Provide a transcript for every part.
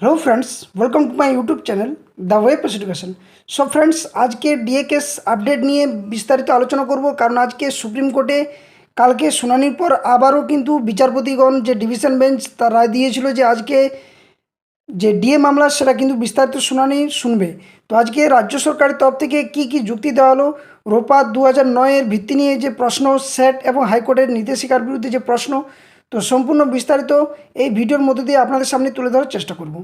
Hello friends welcome to my YouTube channel the web education so friends আজকে DA case update নিয়ে বিস্তারিত আলোচনা করব, কারণ আজকে সুপ্রিম কোর্টে কালকে শুনানির পর আবারও কিন্তু বিচারপতিগণ যে ডিভিশন বেঞ্চ তার রায় দিয়েছিল যে আজকে যে ডিএ মামলা, সেটা কিন্তু বিস্তারিত শুনানি শুনবে। তো আজকে রাজ্য সরকারের তরফ থেকে কি কি যুক্তি দেওয়া হলো? রোপা দু হাজার নয়ের ভিত্তি নিয়ে যে প্রশ্ন, সেট এবং হাইকোর্টের নির্দেশিকার বিরুদ্ধে যে প্রশ্ন তো সম্পূর্ণ বিস্তারিত এই ভিডিওর মধ্যে দিয়ে আপনাদের সামনে তুলে ধরার চেষ্টা করব।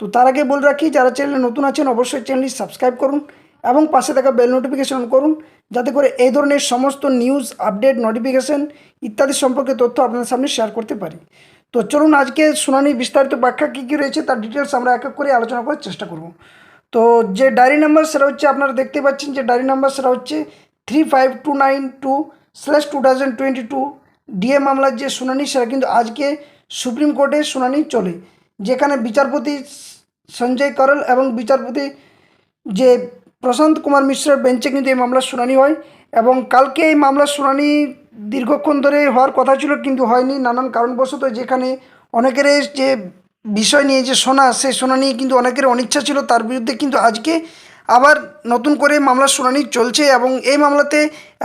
তো তার আগে বলে রাখি, যারা চ্যানেলে নতুন আছেন, অবশ্যই চ্যানেলটি সাবস্ক্রাইব করুন এবং পাশে থাকা বেল নোটিফিকেশন করুন, যাতে করে এই ধরনের সমস্ত নিউজ, আপডেট, নোটিফিকেশন ইত্যাদি সম্পর্কে তথ্য আপনাদের সামনে শেয়ার করতে পারি। তো চলুন, আজকে শুনানি বিস্তারিত ব্যাখ্যা কী কী রয়েছে তার ডিটেলস আমরা এক এক করে আলোচনা করার চেষ্টা করব। তো যে ডায়েরি নাম্বার সেটা হচ্ছে আপনারা দেখতে পাচ্ছেন যে ডায়েরি নাম্বার সেটা হচ্ছে three five two nine two slash two thousand twenty two DA মামলার যে শুনানি সেটা কিন্তু আজকে সুপ্রিম কোর্টে শুনানি চলে, যেখানে বিচারপতি সঞ্জয় করল এবং বিচারপতি যে প্রশান্ত কুমার মিশ্রের বেঞ্চে কিন্তু এই মামলার শুনানি হয় এবং কালকে এই মামলার শুনানি দীর্ঘক্ষণ ধরে হওয়ার কথা ছিল কিন্তু হয়নি, নানান কারণবশত যেখানে অনেকের যে বিষয় নিয়ে যে শোনা, সেই শোনা নিয়ে কিন্তু অনেকের অনিচ্ছা ছিল, তার বিরুদ্ধে কিন্তু আজকে আবার নতুন করে মামলার শুনানি চলছে এবং এই মামলাতে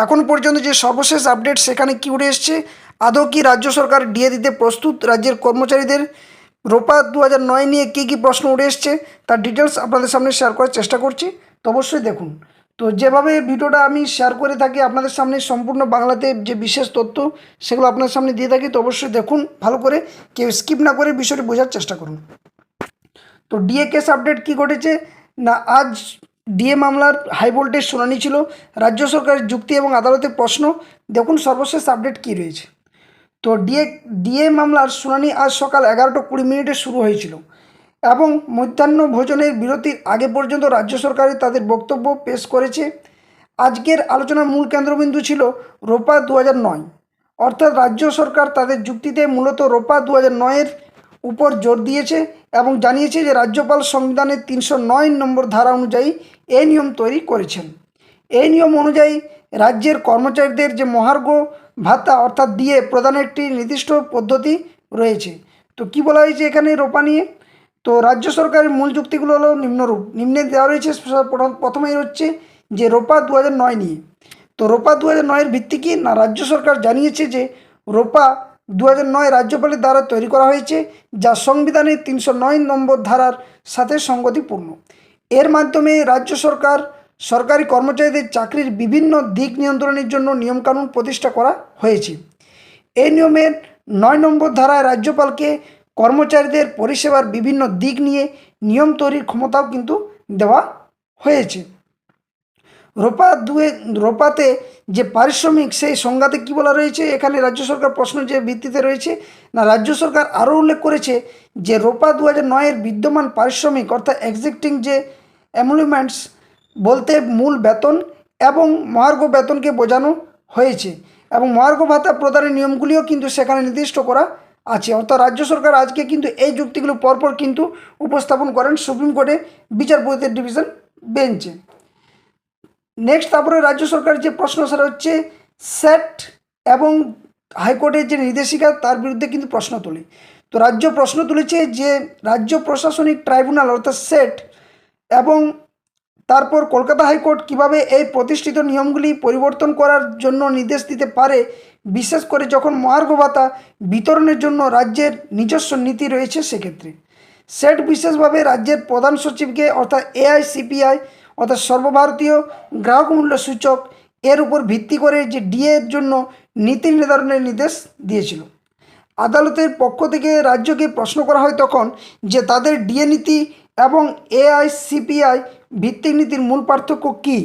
এখন পর্যন্ত যে সর্বশেষ আপডেট সেখানে কী উঠে এসছে, আদৌ কি রাজ্য সরকার ডিএ দিতে প্রস্তুত? রাজ্যের কর্মচারীদের রোপা দু হাজার নয় নিয়ে কী কী প্রশ্ন উঠে এসছে, তার ডিটেলস আপনাদের সামনে শেয়ার করার চেষ্টা করছি। তো অবশ্যই দেখুন। তো যেভাবে ভিডিওটা আমি শেয়ার করে থাকি, আপনাদের সামনে সম্পূর্ণ বাংলাতে যে বিশেষ তথ্য সেগুলো আপনাদের সামনে দিয়ে থাকি, তো অবশ্যই দেখুন, ভালো করে কেউ স্কিপ না করে বিষয়টি বোঝার চেষ্টা করুন। তো ডিএ কেস আপডেট কী ঘটেছে? না, আজ ডিএ মামলার হাই ভোল্টেজ শুনানি ছিল। রাজ্য সরকারের যুক্তি এবং আদালতের প্রশ্ন। দেখুন সর্বশেষ আপডেট কী রয়েছে। তো ডিএ ডিএ মামলার শুনানি আজ সকাল এগারোটা কুড়ি মিনিটে শুরু হয়েছিল এবং মধ্যাহ্ন ভোজনের বিরতির আগে পর্যন্ত রাজ্য সরকারই তাদের বক্তব্য পেশ করেছে। আজকের আলোচনার মূল কেন্দ্রবিন্দু ছিল রোপা দু হাজার নয়। অর্থাৎ রাজ্য সরকার তাদের যুক্তিতে মূলত রোপা দু হাজার নয়ের উপর জোর দিয়েছে এবং জানিয়েছে যে রাজ্যপাল সংবিধানের তিনশো নয় নম্বর ধারা অনুযায়ী এই নিয়ম তৈরি করেছেন। এই নিয়ম অনুযায়ী রাজ্যের কর্মচারীদের যে মহার্ঘ ভাতা অর্থাৎ দিয়ে প্রদানের একটি নির্দিষ্ট পদ্ধতি রয়েছে। তো কি বলা হয়েছে এখানে রোপা নিয়ে? তো রাজ্য সরকারের মূল যুক্তিগুলো হলো নিম্নরূপ। নিম্নে দেওয়া রয়েছে প্রথমেই হচ্ছে যে রোপা দু হাজার নয় নিয়ে। তো রোপা দু হাজার নয়ের ভিত্তি কি? না, রাজ্য সরকার জানিয়েছে যে রোপা দু নয় রাজ্যপালের দ্বারা তৈরি করা হয়েছে, যা সংবিধানের তিনশো নয় নম্বর ধারার সাথে সঙ্গতিপূর্ণ। এর মাধ্যমে রাজ্য সরকার, সরকারি কর্মচারীদের চাকরির বিভিন্ন দিক নিয়ন্ত্রণের জন্য নিয়মকানুন প্রতিষ্ঠা করা হয়েছে। এই নিয়মের নয় নম্বর ধারায় রাজ্যপালকে কর্মচারীদের পরিষেবার বিভিন্ন দিক নিয়ে নিয়ম তৈরির ক্ষমতাও কিন্তু দেওয়া হয়েছে। রোপা দুয়ে, রোপাতে যে পারিশ্রমিক, সেই সংজ্ঞাতে কী বলা রয়েছে? এখানে রাজ্য সরকার প্রশ্ন যে ভিত্তিতে রয়েছে। না, রাজ্য সরকার আরও উল্লেখ করেছে যে রোপা দু হাজার নয়ের বিদ্যমান পারিশ্রমিক, অর্থাৎ এক্সিস্টিং যে অ্যামুলিমেন্টস বলতে মূল বেতন এবং মহার্ঘ বেতনকে বোঝানো হয়েছে। এবং মহার্ঘ ভাতা প্রদানের নিয়মগুলিও কিন্তু সেখানে নির্দিষ্ট করা আছে। অর্থাৎ রাজ্য সরকার আজকে কিন্তু এই যুক্তিগুলো পরপর কিন্তু উপস্থাপন করেন সুপ্রিম কোর্টে বিচারপতিদের ডিভিশন বেঞ্চে। নেক্সট তারপরে রাজ্য সরকারের যে প্রশ্ন সেটা হচ্ছে সেট এবং হাইকোর্টের যে নির্দেশিকা, তার বিরুদ্ধে কিন্তু প্রশ্ন তোলে। তো রাজ্য প্রশ্ন তুলেছে যে, রাজ্য প্রশাসনিক ট্রাইব্যুনাল, অর্থাৎ সেট এবং তারপর কলকাতা হাইকোর্ট কীভাবে এই প্রতিষ্ঠিত নিয়মগুলি পরিবর্তন করার জন্য নির্দেশ দিতে পারে, বিশেষ করে যখন মহার্ঘ ভাতা বিতরণের জন্য রাজ্যের নিজস্ব নীতি রয়েছে সেক্ষেত্রে। সেট বিশেষভাবে রাজ্যের প্রধান সচিবকে, অর্থাৎ এআইসিপিআই অর্থাৎ সর্বভারতীয় গ্রাহক মূল্য সূচক এর উপর ভিত্তি করে যে ডিএ এর জন্য নীতি নির্ধারণের নির্দেশ দিয়েছিল। আদালতের পক্ষ থেকে রাজ্যকে প্রশ্ন করা হয় তখন যে তাদের ডিএ নীতি এবং এআইসিপিআই ভিত্তিক নীতির মূল পার্থক্য কী?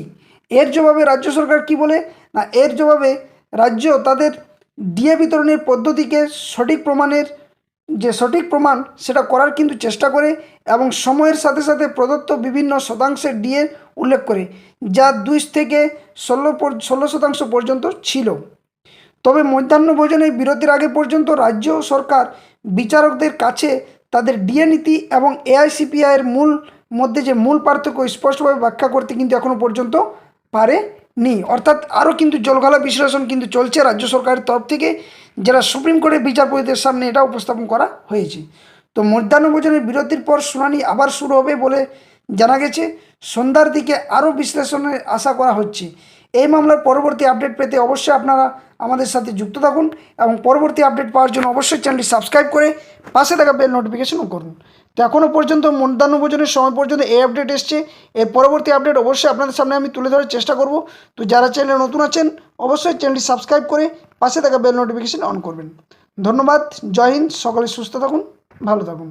এর জবাবে রাজ্য সরকার কি বলে? না, এর জবাবে রাজ্য তাদের ডিএ বিতরণের পদ্ধতিকে সঠিক প্রমাণের যে সঠিক প্রমাণ, সেটা করার কিন্তু চেষ্টা করে এবং সময়ের সাথে সাথে প্রদত্ত বিভিন্ন শতাংশের ডিএ উল্লেখ করে, যা দুই থেকে ষোলো ষোলো শতাংশ পর্যন্ত ছিল। তবে মধ্যাহ্ন ভোজনের বিরতির আগে পর্যন্ত রাজ্য সরকার বিচারকদের কাছে তাদের ডিএ নীতি এবং এআইসিপিআইয়ের মূল মধ্যে যে মূল পার্থক্য স্পষ্টভাবে ব্যাখ্যা করতে কিন্তু এখনও পর্যন্ত পারে নি অর্থাৎ আরও কিন্তু জলঘালা বিশ্লেষণ কিন্তু চলছে রাজ্য সরকারের তরফ থেকে যারা সুপ্রিম কোর্টের বিচারপতিদের সামনে এটা উপস্থাপন করা হয়েছে। তো মধ্যাহ্নভোজনের বিরতির পর শুনানি আবার শুরু হবে বলে জানা গেছে। সন্ধ্যার দিকে আরও বিশ্লেষণের আশা করা হচ্ছে। এই মামলার পরবর্তী আপডেট পেতে অবশ্যই আপনারা আমাদের সাথে যুক্ত থাকুন এবং পরবর্তী আপডেট পাওয়ার জন্য অবশ্যই চ্যানেলটি সাবস্ক্রাইব করে পাশে থাকা বেল নোটিফিকেশনও করুন। তো এখনও পর্যন্ত মধ্যাহ্নভোজনের সময় পর্যন্ত এই আপডেট এসছে। এর পরবর্তী আপডেট অবশ্যই আপনাদের সামনে আমি তুলে ধরার চেষ্টা করব। তো যারা চ্যানেলে নতুন আছেন, অবশ্যই চ্যানেলটি সাবস্ক্রাইব করে পাশে থাকা বেল নোটিফিকেশন অন করবেন। ধন্যবাদ, জয় হিন্দ, সকলে সুস্থ থাকুন, ভালো থাকুন।